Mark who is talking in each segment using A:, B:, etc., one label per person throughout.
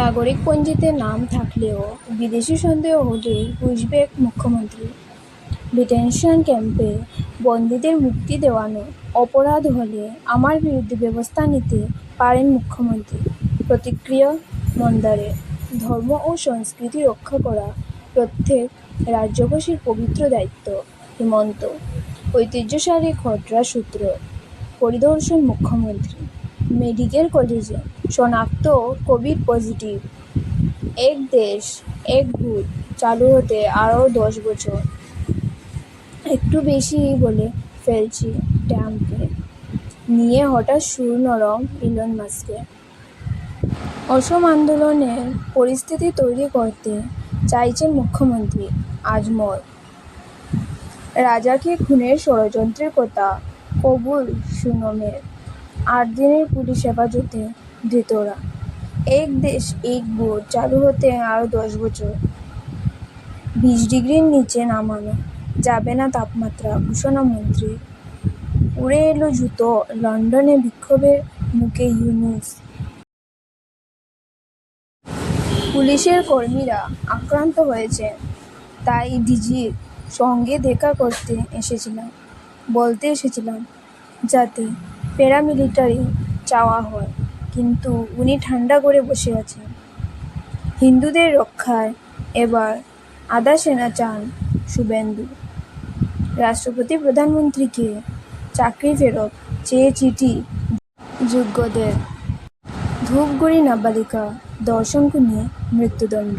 A: নাগরিকপঞ্জিতে নাম থাকলেও বিদেশি সন্দেহ হলেই পুশব্যাক মুখ্যমন্ত্রী। ডিটেনশন ক্যাম্পে বন্দীদের মুক্তি দেওয়ানো অপরাধ হলে আমার বিরুদ্ধে ব্যবস্থা নিতে পারেন মুখ্যমন্ত্রী। প্রতিক্রিয়া, মন্দারে ধর্ম ও সংস্কৃতি রক্ষা করা প্রত্যেক রাজ্যবাসীর পবিত্র দায়িত্ব, হিমন্ত। ঐতিহ্যশালী খটরা সূত্র, পরিদর্শন মুখ্যমন্ত্রী। মেডিকেল কলেজে শনাক্ত কোভিড পজিটিভ। এক দেশ, এক ভূত চালু হতে আরও দশ বছর। একটু বেশি বলে ফেলছি ট্রাম্পকে। নিয়ে হঠাৎ সুর নরম ইলন মাস্কের। অসম আন্দোলনের পরিস্থিতি তৈরি করতে চাইছেন মুখ্যমন্ত্রী আজমল। রাজাকে খুনের ষড়যন্ত্রের কথা কবুল সুনমের। আট দিনের পুলিশ হেফাজতে ধৃতরা এক দেশ এক ভোট, চালু হতে আরও দশ বছর। বিশ ডিগ্রির নিচে নামানো, যাবে না তাপমাত্রা, ঘোষণা মন্ত্রীর উড়ে এলো জুতো, লন্ডনে বিক্ষোভের মুখে ইউনুস। পুলিশের কর্মীরা আক্রান্ত হয়েছেন তাই ডিজির সঙ্গে দেখা করতে এসেছিলাম, বলতে এসেছিলাম, যাতে প্যারামিলিটারি চাওয়া হয়, কিন্তু উনি ঠান্ডা করে বসে আছেন। হিন্দুদের রক্ষায় এবার আদা সেনা চান শুভেন্দু। রাষ্ট্রপতি প্রধানমন্ত্রীকে চাকরি ফেরত চেয়ে চিঠি যোগ্যদের। ধূপগুড়ি নাবালিকা ধর্ষণ খুনে মৃত্যুদণ্ড।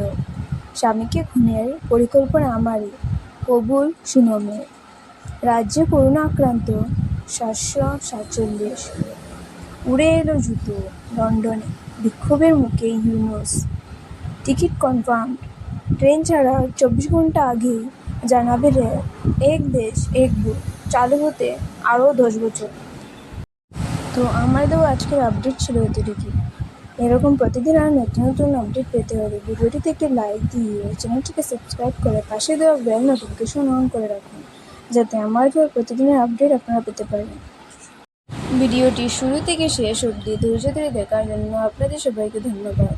A: স্বামীকে খুনের পরিকল্পনা আমারই, কবুল সুনমের রাজ্যে করোনা আক্রান্ত সাতশো সাতচল্লিশ উড়ে এলো জুতো লন্ডনে। বিক্ষোভের মুখে ইউনুস। টিকিট কনফার্ম ট্রেন ছাড়ার চব্বিশ ঘণ্টা আগেই জানাবে রেল এক দেশ, এক বুথ চালু হতে আরও দশ বছর। তো আমার দেওয়া আজকের আপডেট ছিল এতটুকু এরকম প্রতিদিন আর নতুন নতুন আপডেট পেতে হলে ভিডিওটিতে একটি লাইক দিয়ে চ্যানেলটিকে সাবস্ক্রাইব করে পাশে দেওয়া বেল নোটিফিকেশন অন করে রাখুন। যাতে আমার দেওয়া প্রতিদিনের আপডেট আপনারা পেতে পারেন। ভিডিওটি শুরু থেকে শেষ অবধি ধৈর্য ধরে দেখার জন্য আপনাদের সবাইকে ধন্যবাদ।